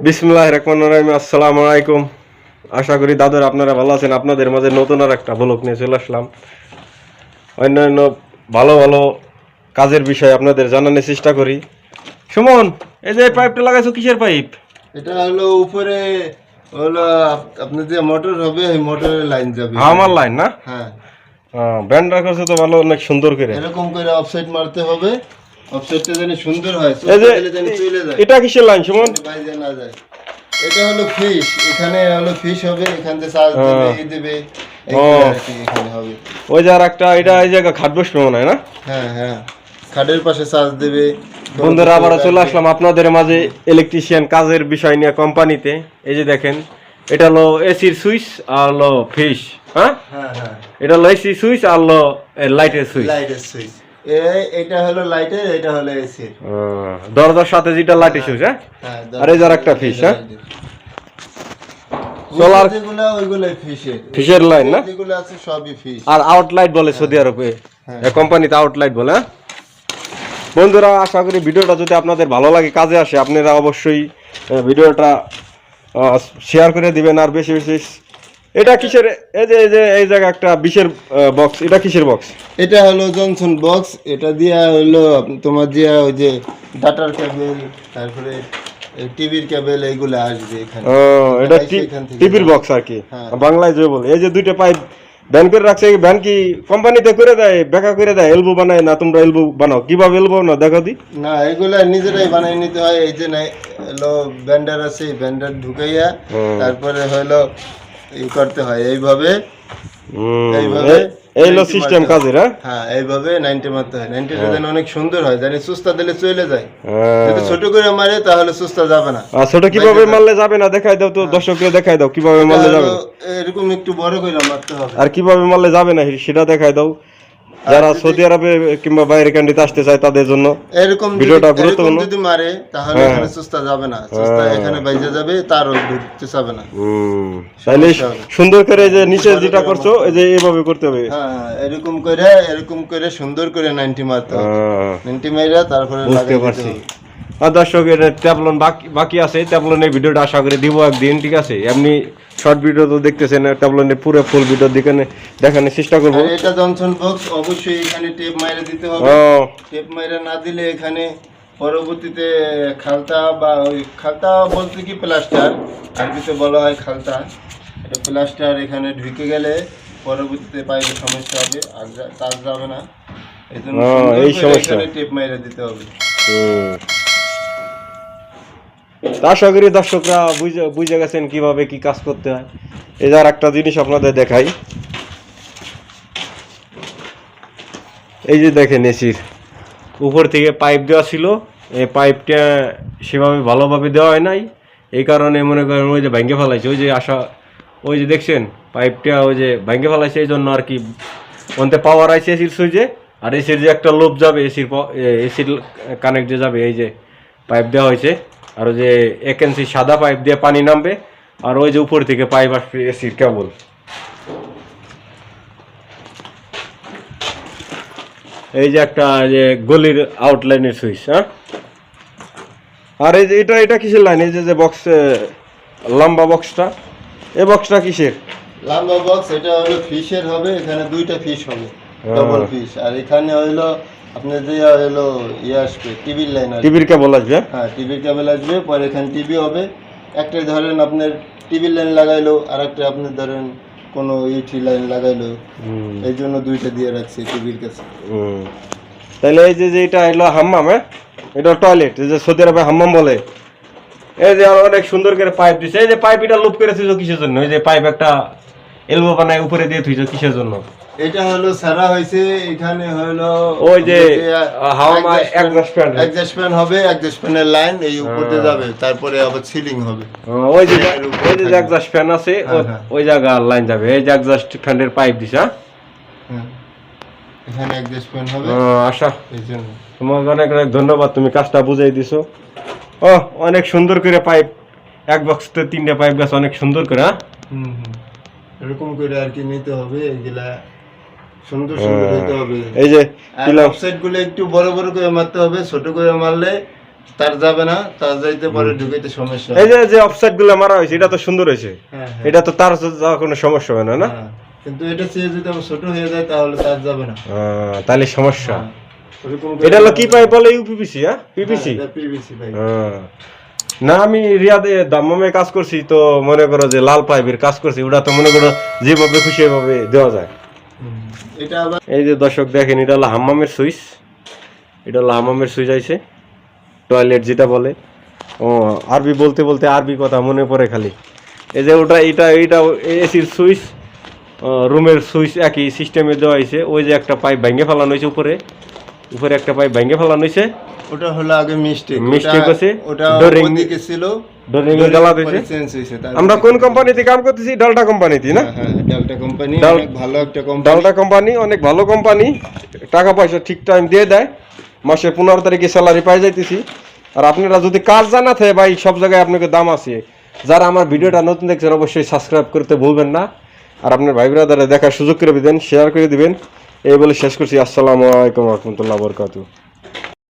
বিসমুল্লাহ রহমান রহিম আসসালামু আলাইকুম। আশা করি দাদুর আপনারা ভালো আছেন। আপনাদের মাঝে নতুন আর একটা ব্লগ নিয়ে চলে আসলাম। অন্যান্য ভালো ভালো কাজের বিষয় আপনাদের জানানোর চেষ্টা করি। সুমন এই যে পাইপটা লাগাইছো কিসের পাইপ এটা হলো উপরে হলো আপ- আপনার যে মোটর হবে এই মোটরের লাইন যাবে। আমার লাইন না? হ্যাঁ। ব্যান্ডার করছে তো ভালো অনেক সুন্দর করে। এরকম করে অফসাইড মারতে হবে। যেন সুন্দর হয় এটা কিসের লাইন সুমন? বাইরে না যায়। এটা হলো ফিশ এখানে হলো ফিশ হবে এখান থেকে চার্জ দেবে এই এখানে হবে। ওই যে আর একটা এটা এই জায়গা খাট বসবে মনে হয় না? হ্যাঁ হ্যাঁ। খাটের পাশে চার্জ দেবে। বন্ধুরা আবার চলে আসলাম আপনাদের মাঝে ইলেকট্রিশিয়ান কাজের বিষয় নিয়ে কোম্পানিতে এই যে দেখেন এটা হলো এসির সুইচ আর হলো ফিশ হ্যাঁ? হ্যাঁ হ্যাঁ। এটা হলো এসি সুইচ আর হলো লাইটের সুইচ লাইটের সুইচ এটা হলো লাইটের এটা হলো এসির দরজার সাথে যেটা লাইটের সুইচ হ্যাঁ? হ্যাঁ আর এই যে আরেকটা fish, হ্যাঁ? Solar- যেগুলো ওইগুলো ফিশের ফিশের লাইন না? যেগুলো আছে সবই ফিশ আর আউটলাইট বলে সৌদি আরবে। হ্যাঁ। কোম্পানিতে আউটলাইট বলে হ্যাঁ? বন্ধুরা আশা করি ভিডিওটা যদি আপনাদের ভালো লাগে কাজে আসে আপনারা অবশ্যই ভিডিওটা শেয়ার করে দিবেন আর বেশি বেশি এটা কিসের? এই যে এই যে এই জায়গা একটা বিশের বক্স এটা কিসের বক্স এটা হলো জনসন বক্স এটা দিয়া হলো তোমার দিয়া ওই যে ডাটার কেবল তারপরে টিভির কেবল এইগুলো আসবে এখানে। ও এটা। টিভির বক্স আর কি? হ্যাঁ। বাংলায় যে বলে এই যে দুইটা পাইপ ব্যান করে রাখছে এই ব্যান কি কোম্পানিতে করে দেয় বেকা করে দেয় এলবো বানায় না তোমরা এলবো বানাও? কীভাবে এলবো না দেখো দি। না এগুলা নিজেরাই বানাই নিতে হয় এই যে নাই হলো ব্যান্ডার আছে ব্যান্ডার ঢুকাইয়া তারপরে হলো ই করতে হয়। এইভাবে এইভাবে এই- এই হলো 90 সিস্টেম কাজের হ্যাঁ? হ্যাঁ এইভাবে নাইনটি মারতে হয়। নাইনটিটা যেন অনেক সুন্দর হয় জানি সুস্তা দিলে চলে যায়। যদি ছোট করে মারে তাহলে সুস্তা যাবে না। আর ছোট কীভাবে মারলে যাবে না দেখাই দাও তো দর্শককে দেখাই দাও কীভাবে মারলে যাবে এরকম একটু বড় করে মারতে হবে। আর কীভাবে মারলে যাবে না সেটা দেখাই দাও। যারা সৌদি আরবে কিংবা বাইরে কান্ট্রিতে আসতে চায় তাদের জন্য এরকম ভিডিওটা গুরুত্বপূর্ণ। যদি মারে তাহলে হ্যাঁ। এখানে সুস্তা যাবে না। সুস্তা এখানে বাইজে যাবে তারও ঢুকতে যাবে না। তাইলে সুন্দর করে যে নিচে যেটা করছ এই যে এইভাবে করতে হবে। হ্যাঁ হ্যাঁ, এরকম করে এরকম করে সুন্দর করে নাইনটি মারতে হবে। হ্যাঁ। নাইনটি মাইরা তারপরে পারছি। হবে। আর দর্শক এটা ট্যাবলন বাকি বাকি আছে। ট্যাবলনের ভিডিওটা আশা করে দিব একদিন ঠিক আছে? এমনি শর্ট ভিডিও তো দেখতেছেন ট্যাবলনের পুরো ফুল ভিডিও দেখানে দেখানোর চেষ্টা করব। এটা জনসন বক্স অবশ্যই এখানে টেপ মাইরে দিতে হবে। টেপ মাইরে না দিলে এখানে পরবর্তীতে খালতা বা ওই খালতা বলতে কি প্লাস্টার আরবিতে বলা হয় খালতা। এটা প্লাস্টার এখানে ঢুকে গেলে পরবর্তীতে পাইপে সমস্যা হবে আর কাজ যাবে না। এই জন্য এই সমস্যা। টেপ মাইরে দিতে হবে। তা আশা করি দর্শকরা বুঝে বুঝে গেছেন কীভাবে কি কাজ করতে হয়। এই যার একটা জিনিস আপনাদের দেখাই। এই যে দেখেন এসির। উপর থেকে পাইপ দেওয়া ছিল। এই পাইপটা সেভাবে ভালোভাবে দেওয়া হয় নাই। এই কারণে মনে করেন ওই যে ভেঙে ফেলাইছে। ওই যে আশা, ওই যে দেখছেন, পাইপটা ওই যে ভেঙে ফেলাইছে, এই জন্য আর কি ওনতে পাওয়ার আছে এসির সুইচে। আর এসির যে একটা লোভ যাবে, এসির এসির কানেক্ট যাবে, এই যে পাইপ দেওয়া হয়েছে। আর ওই যে এক ইঞ্চি সাদা পাইপ দিয়ে পানি নামবে, আর ওই যে উপর থেকে পাইপ আসবে এসির কেবল এই যে একটা যে গলির আউটলাইনের সুইচ হ্যাঁ? আর এই যে এটা এটা কিসের লাইন এই যে যে বক্স লম্বা বক্সটা এই বক্সটা কিসের? লাম্বা বক্স এটা হলো ফিশের হবে, এখানে দুইটা ফিশ হবে। ডবল ফিশ আর এখানে আপনার যে হলো ইয়ে আসবে টিভির লাইন আসবে। টিভির কেবল আসবে? হ্যাঁ? হ্যাঁ টিভির কেবল আসবে পরে এখানে টিভি হবে। একটা ধরেন আপনার টিভির লাইন লাগাইলো আর একটা আপনি ধরেন কোনো ইটি লাইন লাগাইলো। এই জন্য দুইটা দিয়ে রাখছি টিভির কাছে। তাহলে এই যে এটা হলো হাম্মাম হ্যাঁ? এটা টয়লেট যে সৌদি আরবে হাম্মাম বলে। এই যে অনেক সুন্দর করে পাইপ দিছে। এই যে পাইপ এটা লুপ করে থুইছো কিসের জন্য? এই যে পাইপ একটা এলবো বানায় উপরে দিয়ে থুইছো কিসের জন্য? এটা হলো সারা হয়েছে এখানে হলো ওই যে, হাওয়া মা- exhaust fan। এক্সস্ট ফ্যান হবে। এক্সস্ট ফ্যানের লাইন এই উপর দিয়ে যাবে তারপরে আবার সিলিং হবে। ওই যে ওই যে এক্সাস্ট ফ্যান আছে ও- হ্যাঁ, হ্যাঁ। ওই জায়গা লাইন যাবে। এই যে এক্সাস্ট ফ্যানের পাইপ দিছে হ্যাঁ? হ্যাঁ। এখানে এক্সস্ট ফ্যান হবে আশা। এই জন্য। তোমাকে অনেক অনেক ধন্যবাদ তুমি কাজটা বুঝাই দিছো। ও অনেক সুন্দর করে পাইপ এক বক্সতে তিনটা পাইপ গাছ অনেক সুন্দর করে হ্যাঁ? হুম হুম। এরকম করে আর কি নিতে হবে এগুলা সুন্দর সুন্দর হতে হবে। এই যে অফসাইডগুলো একটু বড় বড় করে মারতে হবে ছোট করে মারলে তার যাবে না তার যাইতে পরে ঢুকাইতে সমস্যা এই যে যে অফসাইডগুলো মারা হয়েছে এটা তো সুন্দর হয়েছে। হ্যাঁ হ্যাঁ। এটা তো তার যাওয়ার কোনো সমস্যা হয় না না? হ্যাঁ। কিন্তু এটা চেয়ে যদি আমার ছোট হয়ে যায় তাহলে তার যাবে না। তাহলে সমস্যা। এটা হলো কি পাইপ বলে ইউপিপিসি হ্যাঁ? পিপিসি পিভিসি ভাই। না আমি রিয়াদে দাম্মামে কাজ করছি তো মনে করো যে লাল পাইপের কাজ করছি ওটা তো মনে করো যেভাবে খুশি এভাবে দেওয়া যায়। এটা এই যে দর্শক দেখেন এটা হলো হাম্মামের সুইচ। এটা হলো হাম্মামের সুইচ আছে টয়লেট যেটা বলে। ও আরবি বলতে বলতে আরবি কথা মনে পড়ে খালি। এই যে ওটা এটা এইটা এসির সুইচ রুমের সুইচ একই সিস্টেমে দেওয়া হয়েছে ওই যে একটা পাইপ ভেঙে ফেলানো হয়েছে উপরে। উপরে একটা পাইপ ভেঙে ফেলানো হয়েছে ওটা হলো আগে মিস্টেক Mistake আছে, ওটা ওদিকে ছিল। দিয়েছে। আমরা কোন কোম্পানিতে কাম করতেছি? ডালটা কোম্পানিতে না? হ্যাঁ, হ্যাঁ ডালটা কোম্পানি অনেক ভালো একটা কোম্পানি ডালটা কোম্পানি অনেক ভালো কোম্পানি টাকা পয়সা ঠিক টাইম দিয়ে দেয়। মাসের পনেরো তারিখে স্যালারি পাই যাইতেছি। আর আপনারা যদি কাজ জানা থাকে ভাই সব জায়গায় আপনাকে দাম আছে। যারা আমার ভিডিওটা নতুন দেখছেন অবশ্যই সাবস্ক্রাইব করতে ভুলবেন না। আর আপনার ভাই ব্রাদারে দেখার সুযোগ করে দিবেন শেয়ার করে দিবেন। এই বলে শেষ করছি। আসসালামু আলাইকুম রহমতুল্লাহ বরকাতু